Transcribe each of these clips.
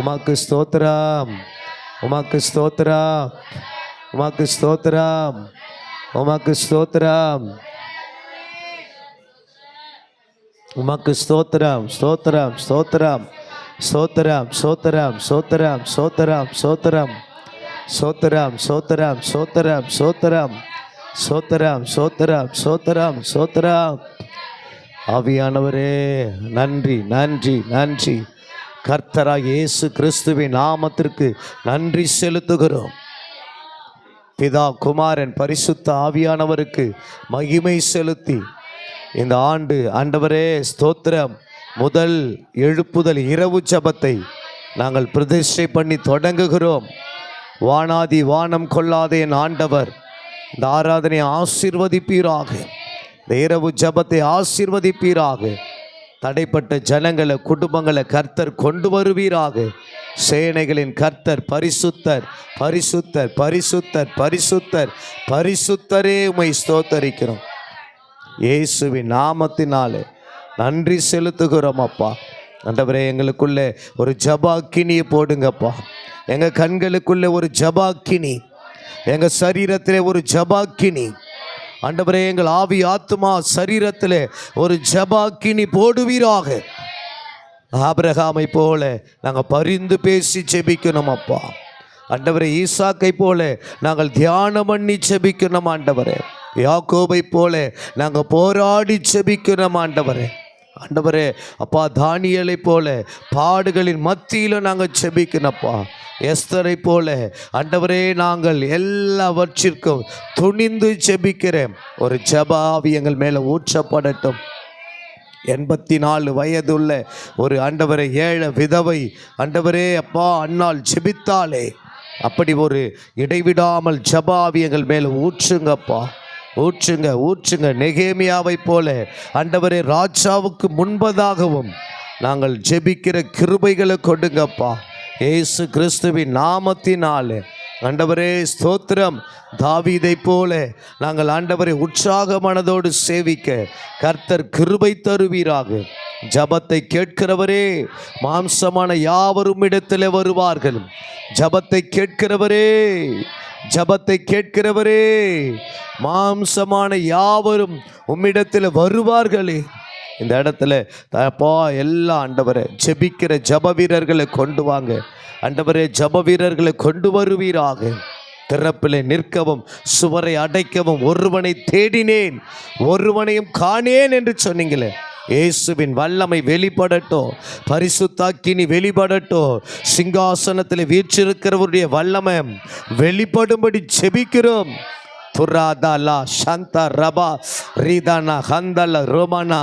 உமாக்கு ஸ்தோத்திரம் உமாக்கு ஸ்தோத்திரம் உமாக்கு ஸ்தோத்திரம் உமாக்கு ஸ்தோத்திரம் உமாக்கு ஸ்தோத்திரம் ஸ்தோத்திரம் ஸ்தோத்திரம் ஸ்தோத்திரம் ஸ்தோத்திரம் ஸ்தோத்திரம் ஸ்தோத்திரம் ஸ்தோத்திரம் ஸ்தோத்திரம் ஸ்தோத்திரம் சோத்தராம் ஸ்தோத்திரம் சோத்தராம் ஸ்தோத்திரம் ஸ்தோத்திரம் ஸ்தோத்திரம் ஆவியானவரே நன்றி நன்றி நன்றி கர்த்தராக இயேசு கிறிஸ்துவின் நாமத்திற்கு நன்றி செலுத்துகிறோம். பிதா குமாரன் பரிசுத்த ஆவியானவருக்கு மகிமை செலுத்தி. இந்த ஆண்டு ஆண்டவரே ஸ்தோத்திரம். முதல் எழுப்புதல் இரவு ஜபத்தை நாங்கள் பிரதிஷ்டை பண்ணி தொடங்குகிறோம். வானாதி வானம் கொள்ளாத என் ஆண்டவர். இந்த ஆராதனை ஆசீர்வதிப்பீராக. இந்த இரவு ஜபத்தை ஆசீர்வதிப்பீராக. தடைப்பட்ட ஜனங்களை குடும்பங்களை கர்த்தர் கொண்டு வருவீராக. சேனைகளின் கர்த்தர் பரிசுத்தர் பரிசுத்தர் பரிசுத்தர் பரிசுத்தர் பரிசுத்தரே உமை ஸ்தோத்தரிக்கிறோம். இயேசுவின் நாமத்தினாலே நன்றி செலுத்துகிறோம் அப்பா. ஆண்டவரே எங்களுக்குள்ளே ஒரு ஜபாக்கினியை போடுங்கப்பா. எங்கள் கண்களுக்குள்ளே ஒரு ஜபாக்கினி. எங்கள் சரீரத்திலே ஒரு ஜபாக்கினி. ஆண்டவரே எங்கள் ஆவி ஆத்மா சரீரத்தில் ஒரு ஜபாக்கினி போடுவீராக. ஆபிரகாமை போல நாங்கள் பரிந்து பேசி ஜெபிக்கணும் அப்பா. ஆண்டவரே ஈசாக்கை போல நாங்கள் தியானம் பண்ணி ஜெபிக்கணும் ஆண்டவரே. யாக்கோபை போல நாங்கள் போராடி ஜெபிக்கணும் ஆண்டவரே. ஆண்டவரே அப்பா தானியலை போல பாடுகளின் மத்தியில் நாங்கள் செபிக்கணப்பா எஸ்தரை போல அண்டவரே நாங்கள் எல்லாவற்றிற்கும் துணிந்து செபிக்கிறேன். ஒரு ஜபாவி எங்கள் மேலே ஊற்றப்படட்டும். எண்பத்தி நாலு வயதுள்ள ஒரு ஆண்டவரை ஏழை விதவை ஆண்டவரே அப்பா அண்ணால் செபித்தாலே அப்படி ஒரு இடைவிடாமல் ஜபாவி எங்கள் மேலே ஊற்றுங்கப்பா. ஊற்றுங்க ஊற்றுங்க நெகேமியாவை போல. ஆண்டவரே ராஜாவுக்கு முன்பதாகவும் நாங்கள் ஜெபிக்கிற கிருபைகளை கொடுங்கப்பா. இயேசு கிறிஸ்துவின் நாமத்தினாலே. ஆண்டவரே ஸ்தோத்திரம். தாவிதை போல நாங்கள் ஆண்டவரை உற்சாக மனதோடு சேவிக்க கர்த்தர் கிருபை தருவீராக. ஜபத்தை கேட்கிறவரே மாம்சமான யாவரும் இடத்தில் வருவார்கள். ஜபத்தை கேட்கிறவரே ஜபத்தை கேட்கிறவரே மாம்சமான யாவரும் உம்மிடத்தில் வருவார்களே. இந்த இடத்துல தப்பா எல்லா ஆண்டவரை ஜெபிக்கிற ஜப வீரர்களை கொண்டு வாங்க. ஆண்டவரே ஜப வீரர்களை கொண்டு வருவீராக. திறப்பிலே நிற்கவும் சுவரை அடைக்கவும் ஒருவனை தேடினேன் ஒருவனையும் காணேன் என்று சொன்னீங்களே. இயேசுவின் வல்லமை வெளிப்படட்டும். பரிசுத்தாக்கினி வெளிப்படட்டும். சிங்காசனத்தில் வீற்றிருக்கிறவருடைய வல்லமை வெளிப்படும்படி செபிக்கிறோம் துராதாலா சந்த ரபா ரீதானா ஹந்தல ரோமானா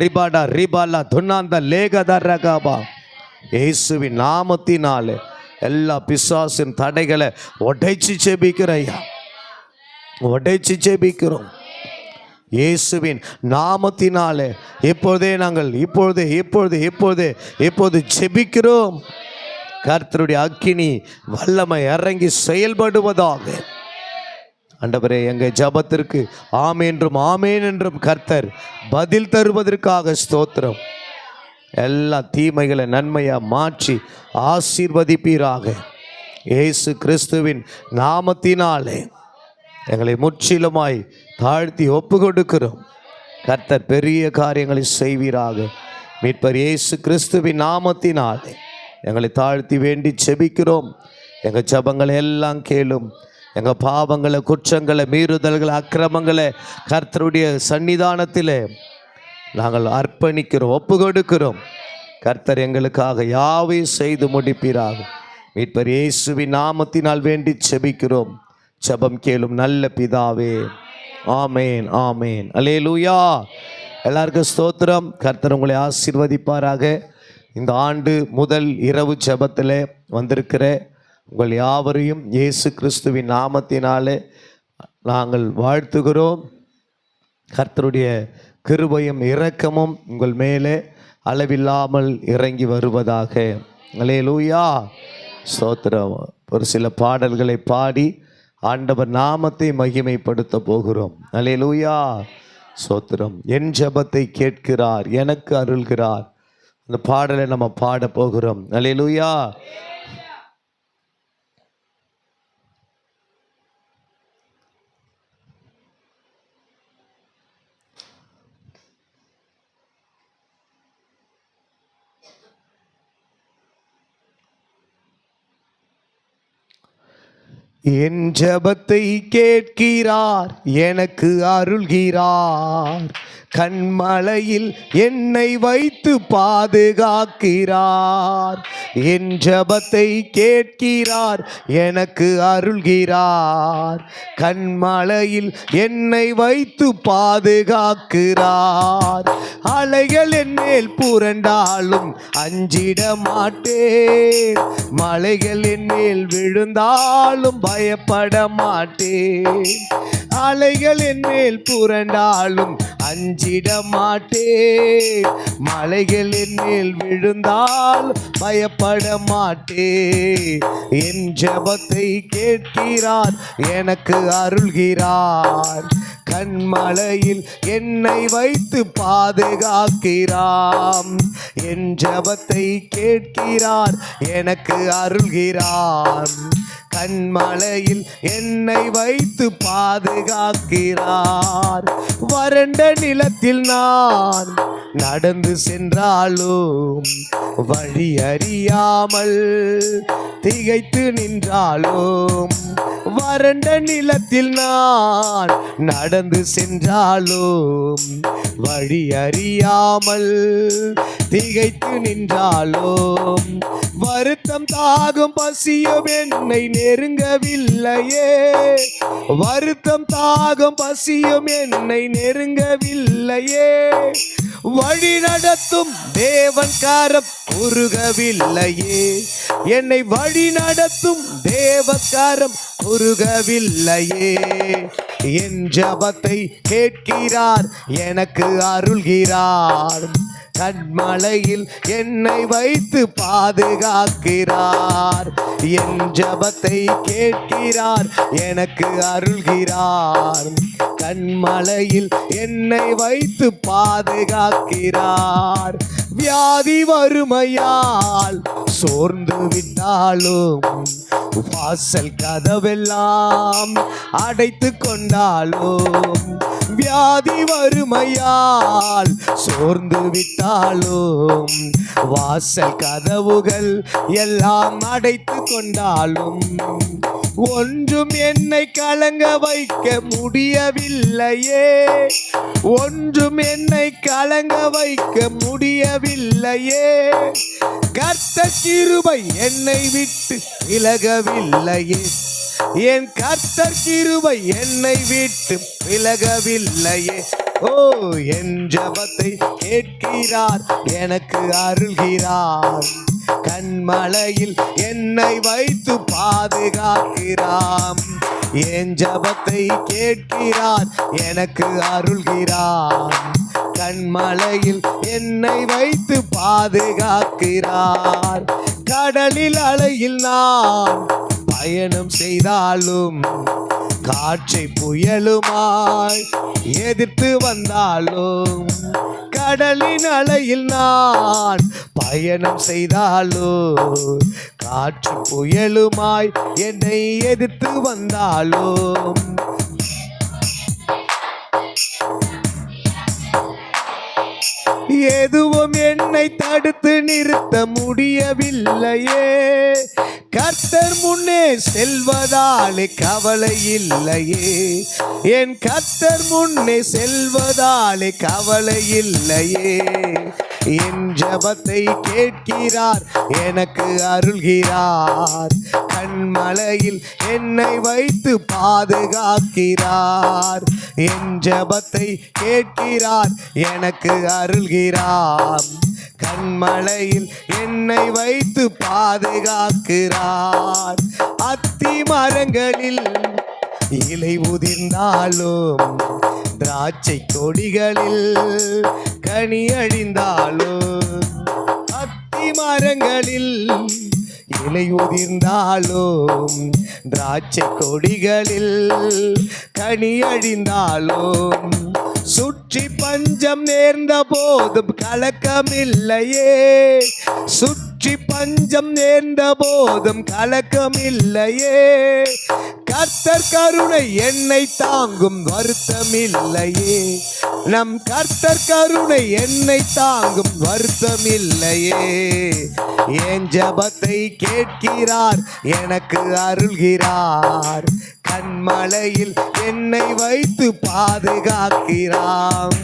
ரிபாடா ரிபாலா துன்னாந்த லேகத ரகாபா. இயேசுவின் நாமத்தினாலே எல்லா பிசாசின் தடைகளை உடைச்சு செபிக்கிறையா உடைச்சி உடைச்சு ஜெபிக்கிறோம். இயேசுவின் நாமத்தினாலே. இப்பொழுதே நாங்கள் இப்பொழுது இப்பொழுது இப்பொழுது இப்போது ஜெபிக்கிறோம். கர்த்தருடைய அக்கினி வல்லமை இறங்கி செயல்படுவதாக. ஆண்டவரே எங்கள் ஜபத்திற்கு ஆமேன்றும் ஆமேன் என்றும் கர்த்தர் பதில் தருவதற்காக ஸ்தோத்திரம். எல்லா தீமைகளை நன்மையாக மாற்றி ஆசீர்வதிப்பீராக. இயேசு கிறிஸ்துவின் நாமத்தினாலே. எங்களை முற்றிலுமாய் தாழ்த்தி ஒப்பு கொடுக்கிறோம் கர்த்தர் பெரிய காரியங்களை செய்வீராக. மீட்பர் இயேசு கிறிஸ்துவின் நாமத்தினாலே எங்களை தாழ்த்தி வேண்டி செபிக்கிறோம் எங்கள் ஜபங்களை எல்லாம் கேளும். எங்கள் பாவங்களை குற்றங்களை மீறுதல்களை அக்கிரமங்களை கர்த்தருடைய சன்னிதானத்தில் நாங்கள் அர்ப்பணிக்கிறோம் ஒப்பு கொடுக்கிறோம் கர்த்தர் எங்களுக்காக யாவை செய்து முடிப்பீராக. மீட்பர் இயேசுவின் நாமத்தினால் வேண்டி செபிக்கிறோம் ஜெபம் கேளும் நல்ல பிதாவே. ஆமேன் ஆமேன். லூயா எல்லாருக்கும் ஸ்தோத்திரம். கர்த்தர் உங்களை ஆசீர்வதிப்பாராக. இந்த ஆண்டு முதல் இரவு ஜபத்தில் வந்திருக்கிற உங்கள் யாவரையும் இயேசு கிறிஸ்துவின் நாமத்தினாலே நாங்கள் வாழ்த்துகிறோம். கர்த்தருடைய கிருபையும் இரக்கமும் உங்கள் மேலே அளவில்லாமல் இறங்கி வருவதாக. அலே லூயா ஸ்தோத்திரம். ஒரு சில பாடல்களை பாடி ஆண்டவர் நாமத்தை மகிமைப்படுத்த போகிறோம். அல்லேலூயா சோத்திரம் என் ஜபத்தை கேட்கிறார் எனக்கு அருள்கிறார். அந்த பாடலை நம்ம பாட போகிறோம். அல்லேலூயா என் ஜபத்தை கேட்கிறார் எனக்கு அருள்கிறார். கண்மலையில் என்னை வைத்து பாதுகாக்கிறார். என் ஜபத்தை கேட்கிறார் எனக்கு அருள்கிறார். கண்மலையில் என்னை வைத்து பாதுகாக்கிறார். அலைகள் என்மேல் புரண்டாலும் அஞ்சிட மாட்டேன். மலைகள் என்மேல் விழுந்தாலும் பயப்பட மாட்டேன். அலைகள் என்மேல் புரண்டாலும் அஞ்சிட மாட்டேன் மலைகள் விழுந்தால் பயப்பட மாட்டேன் என் ஜெபத்தை கேட்கிறார் எனக்கு அருள்கிறார். கண்மலையில் என்னை வைத்து பாதுகாக்கிறாம். என் ஜபத்தை கேட்கிறார் எனக்கு அருள்கிறார். கண்மலையில் என்னை வைத்து பாதுகாக்கிறார். வறண்ட நிலத்தில் நான் நடந்து சென்றாலும் வழி அறியாமல் திகைத்து நின்றாலும் வறண்ட நிலத்தில் நான் நடந்து சென்றாலும் வழி அறியாமல் திகைத்து நின்றாலும் வருத்தம் தாகும் பசியும் என்னை நெருங்கவில்லையே. வருத்தம் தாகும் பசியும் என்னை நெருங்கவில்லையே. வழி நடத்தும் தேவன் காரம் உருகவில்லையே என்னை வழி நடத்தும் தேவக்காரம் உருகவில்லையே என் ஜபத்தை கேட்கிறார் எனக்கு அருள்கிறார். கண்மலையில் என்னை வைத்து பாதுகாக்கிறார். என் ஜபத்தை கேட்கிறார் எனக்கு அருள்கிறார். கண்மலையில் என்னை வைத்து பாதுகாக்கிறார். வியாதி வறுமையால் சோர்ந்து விட்டாலும் வாசல் கதவெல்லாம் அடைத்து கொண்டாலும் வியாதி வறுமையால் சோர்ந்து விட்டாலும் வாசல் கதவுகள் எல்லாம் அடைத்து கொண்டாலும் ஒன்றும் என்னை கலங்க வைக்க முடியவில்லையே. ஒன்றும் என்னை கலங்க வைக்க முடியவில்லையே. கர்த்த கிருபை என்னை விட்டு விலகவில்லையே. என் கர்த்த கிருபை என்னை விட்டு விலகவில்லையே. ஓ என் ஜபத்தை கேட்கிறார் எனக்கு அருள்கிறார். கண்மலையில் என்னை வைத்து பாதுகாக்கிறாம். என் ஜபத்தை கேட்கிறார் எனக்கு அருள்கிறார். கண்மலையில் என்னை வைத்து பாதுகாக்கிறார். கடலில் அலையில் நான் பயணம் செய்தாலும் காற்றை புயலுமாய் எதிர்த்து வந்தாலும் கடலின் அலையில் நான் பயணம் செய்தாலோ காற்று புயலுமாய் என்னை எதிர்த்து வந்தாலோ எதுவும் என்னை தடுத்து நிறுத்த முடியவில்லையே. கர்த்தர் முன்னே செல்வதாலே கவலை இல்லையே. என் கர்த்தர் முன்னே செல்வதாலே கவலை இல்லையே. என் ஜபத்தை கேட்கிறார் எனக்கு அருள்கிறார். கண்மலையில் என்னை வைத்து பாதுகாக்கிறார். என் ஜபத்தை கேட்கிறார் எனக்கு அருள்கிறார். கண்மலையில் என்னை வைத்து பாதுகாக்கிறார். அத்தி மரங்களில் இலை உதிர்ந்தாலும் திராட்சை கொடிகளில் கனி அழிந்தாலும் அத்தி மரங்களில் இலை உதிர்ந்தாலும் திராட்சை கொடிகளில் கனி அழிந்தாலும் சுற்றி பஞ்சம் நேர்ந்த போதும் கலக்கமில்லையே. சுற்றி பஞ்சம் நேர்ந்த போதும் கலக்கமில்லையே. கர்த்தர் கருணை என்னை தாங்கும் வருத்தமில்லையே. நம் கர்த்தர் கருணை என்னை தாங்கும் வருத்தமில்லையே. என் ஜபத்தை கேட்கிறார் எனக்கு அருள்கிறார். மலையில் என்னை வைத்து பாதுகாக்கிறார்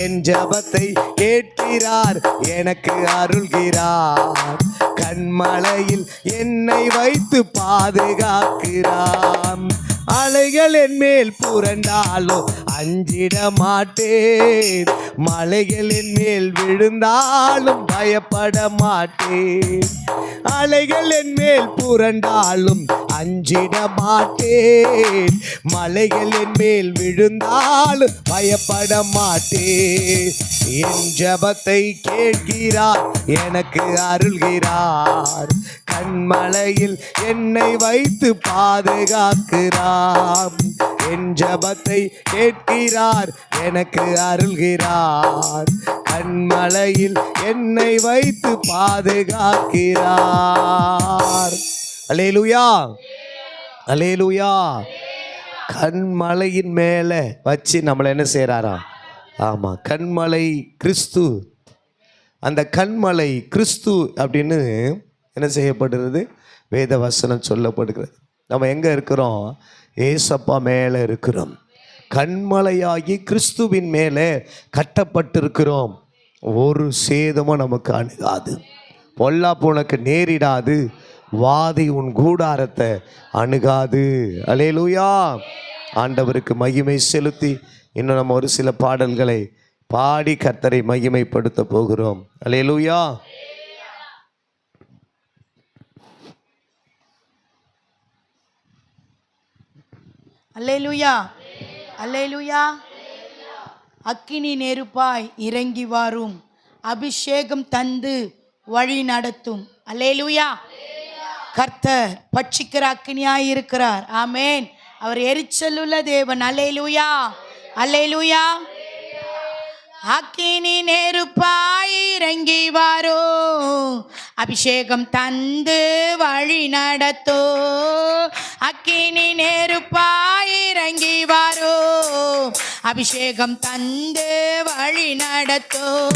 என் ஜபத்தை கேட்கிறார் எனக்கு அருள்கிறார். கண்மலையில் என்னை வைத்து பாதுகாக்கிறார் அலைகள் என் மேல் புரண்டாலோ அஞ்சிட மாட்டேன். மலைகள் என் மேல் விழுந்தாலும் பயப்பட மாட்டேன். அலைகள் என் மேல் புரண்டாலும் அஞ்சிட மாட்டேன் மலைகள் என் மேல் விழுந்தாலும் பயப்பட மாட்டேன் என் ஜபத்தை கேட்கிறார் எனக்கு அருள்கிறார். கண்மலையில் என்னை வைத்து பாதுகாக்கிறார். என் ஜபத்தை கேட்கிறார் எனக்கு அருள்கிறார். கண்மலையில் என்னை வைத்து பாதுகாக்கிறார். அலேலுயா. அலேலுயா. கண்மலையின் மேலே வச்சு நம்மளை என்ன செய்கிறாரா ஆமாம் கண்மலை கிறிஸ்து. அந்த கண்மலை கிறிஸ்து அப்படின்னு என்ன செய்யப்படுகிறது? வேத வசனம் சொல்லப்படுகிறது. நம்ம எங்கே இருக்கிறோம்? ஏசப்பா மேலே இருக்கிறோம். கண்மலையாகி கிறிஸ்துவின் மேலே கட்டப்பட்டிருக்கிறோம். ஒரு சேதமும் நமக்கு அணுகாது. பொல்லாப்பு உனக்கு நேரிடாது. வாதி உன் கூடாரத்தை அணுகாது. அலேலூயா ஆண்டவருக்கு மகிமை செலுத்தி. இன்னும் நம்ம ஒரு சில பாடல்களை பாடி கர்த்தரை மகிமைப்படுத்த போகிறோம். அலேலூயா அல்லேலூயா அல்லேலூயா அக்கினி நெருப்பாய் இறங்கி வாரும். அபிஷேகம் தந்து வழி நடத்தும். அல்லேலூயா கர்த்தர் பட்சிக்கிற அக்னியாய் இருக்கிறார் ஆமேன். அவர் எரிச்சலுள்ள தேவன். அல்லேலூயா. அல்லேலூயா. அக்கினி நெருப்பாய் இறங்கி வாரோ அபிஷேகம் தந்து வழி நடத்தோ. அக்கினி நெருப்பாய் இறங்கி வாரோ அபிஷேகம் தந்து வழி நடத்தோ.